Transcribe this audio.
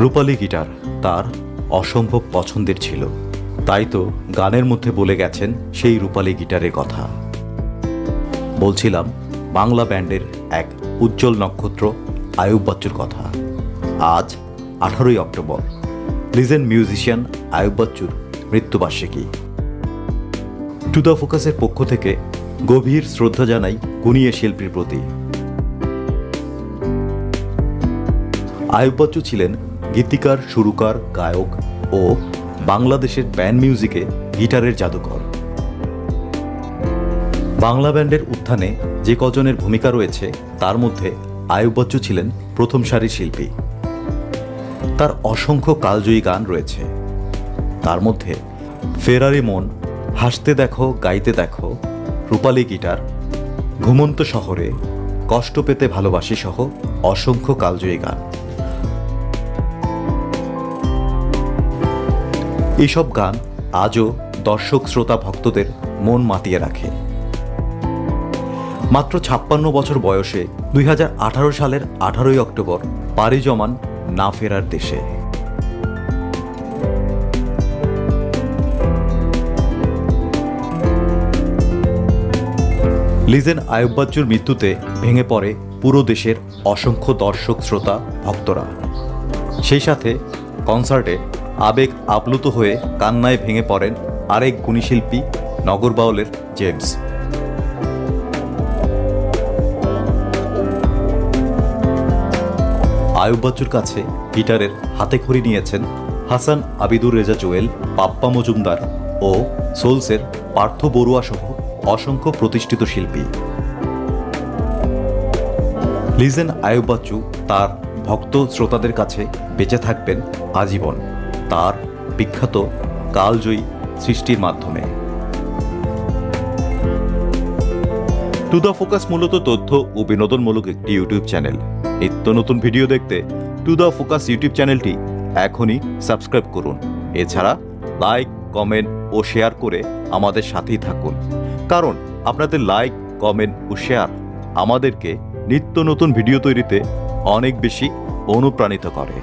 রূপালী guitar তার অসম্ভব পছন্দের ছিল। তাই তো গানের মধ্যে বলে গেছেন সেই রূপালী গিটারের কথা। বলছিলাম, বাংলা ব্যান্ডের এক উজ্জ্বল নক্ষত্র আয়ুব বাচ্চুর কথা। আজ আঠারোই অক্টোবর। লিজেন্ড মিউজিশিয়ান আয়ুব বাচ্চুর মৃত্যুবার্ষিকী। টু দ্য ফোকাসের পক্ষ থেকে গভীর শ্রদ্ধা জানাই গুণীয় শিল্পীর প্রতি। আয়ুব বাচ্চু ছিলেন গীতিকার, সুরকার, গায়ক ও বাংলাদেশের ব্যান্ড মিউজিকে গিটারের জাদুকর বাংলা ব্যান্ডের উত্থানে যে কজনের ভূমিকা রয়েছে, তার মধ্যে আয়ুব ছিলেন প্রথম সারির শিল্পী। তার অসংখ্য কালজয়ী গান রয়েছে। তার মধ্যে ফেরারি মন, হাসতে দেখো, গাইতে দেখো, রূপালী গিটার ঘুমন্ত শহরে কষ্ট পেতে ভালোবাসি সহ অসংখ্য কালজয়ী গান। এইসব গান আজও দর্শক, শ্রোতা, ভক্তদের মন মাতিয়ে রাখে। মাত্র ছাপ্পান্ন বছর বয়সে দুই সালের আঠারোই অক্টোবর পাড়ি জমান না ফেরার দেশে। লিজেন আয়ুব্বাচ্চুর মৃত্যুতে ভেঙে পড়ে পুরো দেশের অসংখ্য দর্শক, শ্রোতা, ভক্তরা। সেই সাথে কনসার্টে আবেগ আপ্লুত হয়ে কান্নায় ভেঙে পড়েন আরেক গুণীশিল্পী নগর বাউলের জেমস। আয়ুব বাচ্চুর কাছে গিটারের হাতে খড়ি নিয়েছেন হাসান আবিদুর রেজা জোয়েল, পাপ্পা মজুমদার ও সোলসের পার্থ বড়ুয়া সহ অসংখ্য প্রতিষ্ঠিত শিল্পী। লিজেন আয়ুব বাচ্চু তার ভক্ত শ্রোতাদের কাছে বেঁচে থাকবেন আজীবন। তার বিখ্যাত কালজয়ী সৃষ্টির মাধ্যমে। টু দ্য ফোকাস মূলত তথ্য ও বিনোদনমূলক একটি ইউটিউব চ্যানেল নিত্য নতুন ভিডিও দেখতে টু দ্য ফোকাস ইউটিউব চ্যানেলটি এখনই সাবস্ক্রাইব করুন। এছাড়া লাইক কমেন্ট ও শেয়ার করে আমাদের সাথেই থাকুন। কারণ আপনাদের লাইক কমেন্ট ও শেয়ার আমাদেরকে নিত্য নতুন ভিডিও তৈরিতে অনেক বেশি অনুপ্রাণিত করে।